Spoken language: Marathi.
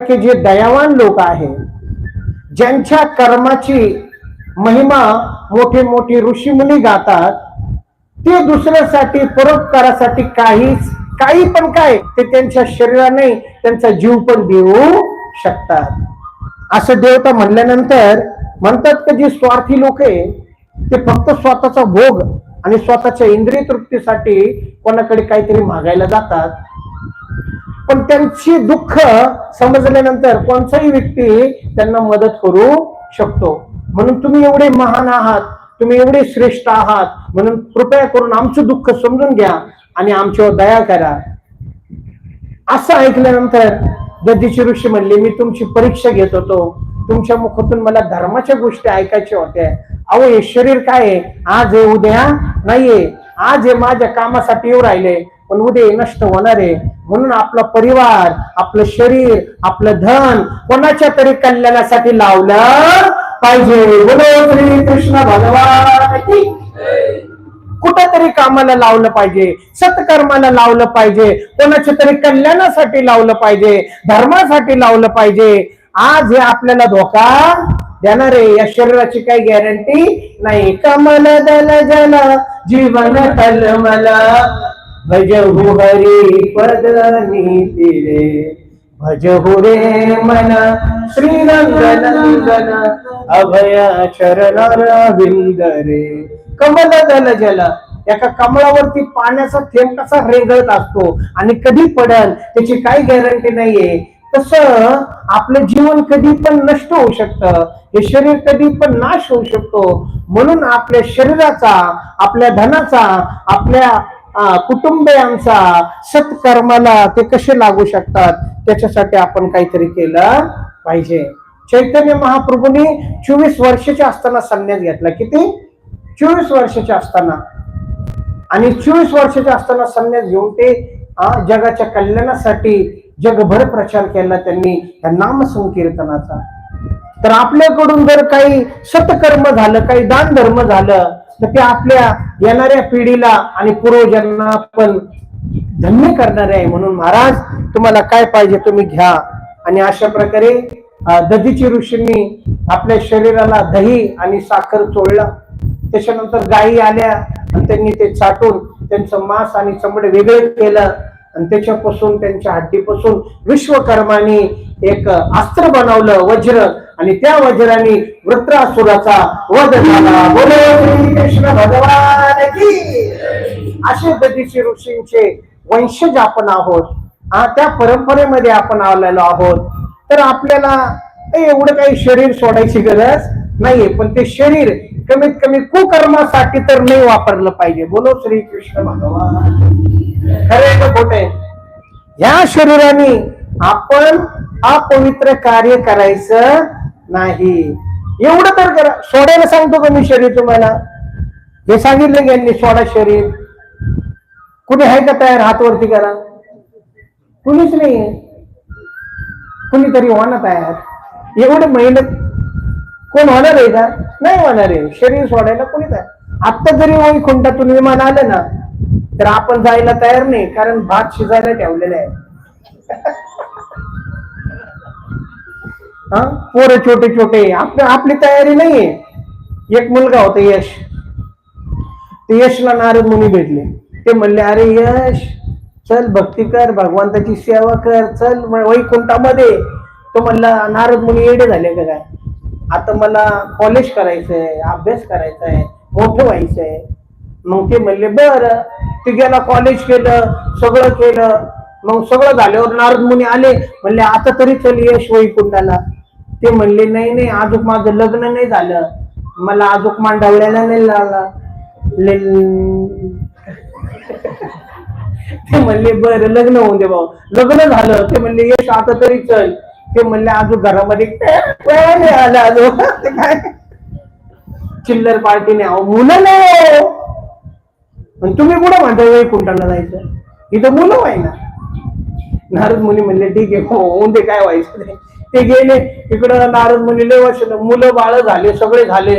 की जे दयावान लोक आहे ज्यांच्या कर्माची महिमा मोठे मोठे ऋषीमुनी गातात ते दुसऱ्यासाठी परोपकारासाठी काहीच काही पण काय ते त्यांच्या शरीराने त्यांचा जीव पण देऊ शकतात. असं देवता म्हणल्यानंतर म्हणतात की जे स्वार्थी लोक आहे ते फक्त स्वतःचा भोग आणि स्वतःच्या इंद्रिय तृप्तीसाठी कोणाकडे काहीतरी मागायला जातात. पण त्यांची दुःख समजल्यानंतर कोणताही व्यक्ती त्यांना मदत करू शकतो. म्हणून तुम्ही एवढे महान आहात तुम्ही एवढे श्रेष्ठ आहात म्हणून कृपया करून आमचं दुःख समजून घ्या आणि आमच्यावर दया करा. असं ऐकल्यानंतर दधीची ऋषी म्हणले मी तुमची परीक्षा घेत होतो. तुमच्या मुखातून मला धर्माच्या गोष्टी ऐकायच्या होत्या. अहो हे शरीर काय आहे? आज हे उद्या नाहीये. आज हे माझ्या कामासाठी येऊ राहिले. पण उद्या नष्ट होणार आहे. म्हणून आपला परिवार आपलं शरीर आपलं धन कोणाच्या तरी कल्याणासाठी लावलं पाहिजे. बोलो श्री कृष्ण भगवान. कुठंतरी कामाला लावलं पाहिजे सत्कर्माला लावलं पाहिजे कोणाच्या तरी कल्याणासाठी लावलं पाहिजे धर्मासाठी लावलं पाहिजे. आज हे आपल्याला धोका देणार आहे. या शरीराची काही गॅरंटी नाही. कमल दल जल जीवन मला भज हु हरी पद नीतिरे रे भज हो रे मन श्रीरंगनंदन अभय चरणारविंद रे कमल दल जल एका कमळावरती पाण्याचा थेंब कसा रेंगळत असतो आणि कधी पडल त्याची काही गॅरंटी नाहीये. तसं आपलं जीवन कधी पण नष्ट होऊ शकतं हे शरीर कधी पण नाश होऊ शकतो. म्हणून आपल्या शरीराचा आपल्या धनाचा आपल्या कुटुंबियांचा सत्कर्माला ते कसे लागू शकतात त्याच्यासाठी आपण काहीतरी केलं पाहिजे. चैतन्य महाप्रभूंनी चोवीस वर्षाच्या असताना संन्यास घेतला. किती? चोवीस वर्षाच्या असताना. आणि चोवीस वर्षाच्या असताना संन्यास घेऊन ते जगाच्या कल्याणासाठी जगभर प्रचार केला त्यांनी या नामसंकीर्तनाचा. तर आपल्याकडून जर काही सतकर्म झालं काही दान धर्म झालं तर ते आपल्या येणाऱ्या पिढीला आणि पूर्वजांना पण धन्य करणारे आहे. म्हणून महाराज तुम्हाला काय पाहिजे तुम्ही घ्या. आणि अशा प्रकारे दधीची ऋषींनी आपल्या शरीराला दही आणि साखर चोळला. त्याच्यानंतर गायी आल्या आणि त्यांनी ते चाटून त्यांचं मांस आणि चमडे वेगळे केलं. आणि त्याच्यापासून त्यांच्या हड्डीपासून विश्वकर्माने एक अस्त्र बनवलं वज्र. आणि त्या वज्राने वृत्रासुराचा वध झाला. बोलो श्री कृष्ण भगवान की असे दधीची ऋषींचे वंशज आपण आहोत. हा त्या परंपरेमध्ये आपण आलेलो आहोत. तर आपल्याला एवढं काही शरीर सोडायची गरज नाहीये पण ते शरीर कमीत कमी कुकर्मासाठी तर नाही वापरलं पाहिजे. बोलो श्री कृष्ण भगवान खरे का खोटे या शरीराने आपण अपवित्र कार्य करायचं नाही. एवढं तर करा. सोडायला सांगतो का मी शरीर तुम्हाला? हे सांगितलं गेली यांनी सोडा शरीर. कुणी आहे का तयार? हातवरती करा. कुणीच नाही कुणीतरी होणार तयार. एवढे मेहनत कोण होणार आहे का? नाही होणार आहे. शरीर सोडायला कोणी तयार? आत्ता जरी वैकुंठातून विमान आलं ना तर आपण जायला तयार नाही कारण भात शिजायला ठेवलेला आहे. हा? पोरे छोटे छोटे. आपल्या आपली तयारी नाहीये. एक मुलगा होता यश. ते यशला नारद मुनी भेटले. ते म्हणले अरे यश चल भक्ती कर भगवंताची सेवा कर चल वैकुंठामध्ये. तो म्हणला नारद मुनी येडे झाले का काय? आता मला कॉलेज करायचंय अभ्यास करायचा आहे मोठं व्हायचंय. मग ते म्हणले बर. ते गेला कॉलेज केलं सगळं केलं. मग सगळं झाल्यावर नारद मुनी आले. म्हणले आता तरी चल यश वैकुंठाला. ते म्हणले नाही नाही आजूक माझं लग्न नाही झालं. मला आजूक मांडवल्याला नाही लागला ते म्हणले बर लग्न होऊन दे भाऊ. लग्न झालं. ते म्हणले यश आता तरी चल. ते म्हणले अजून घरामध्ये आलं अजून काय चिल्लर पार्टीने अहो मुलं नाही हो. पण तुम्ही कुठं म्हणता कुंटाला जायचं? इथं मुलं व्हाय ना नारद मुनी म्हणले ठीक आहे हो होऊन दे काय व्हायचं नाही. ते गेले. इकडं नारद मुली लय वर्ष मुलं बाळ झाले सगळे झाले.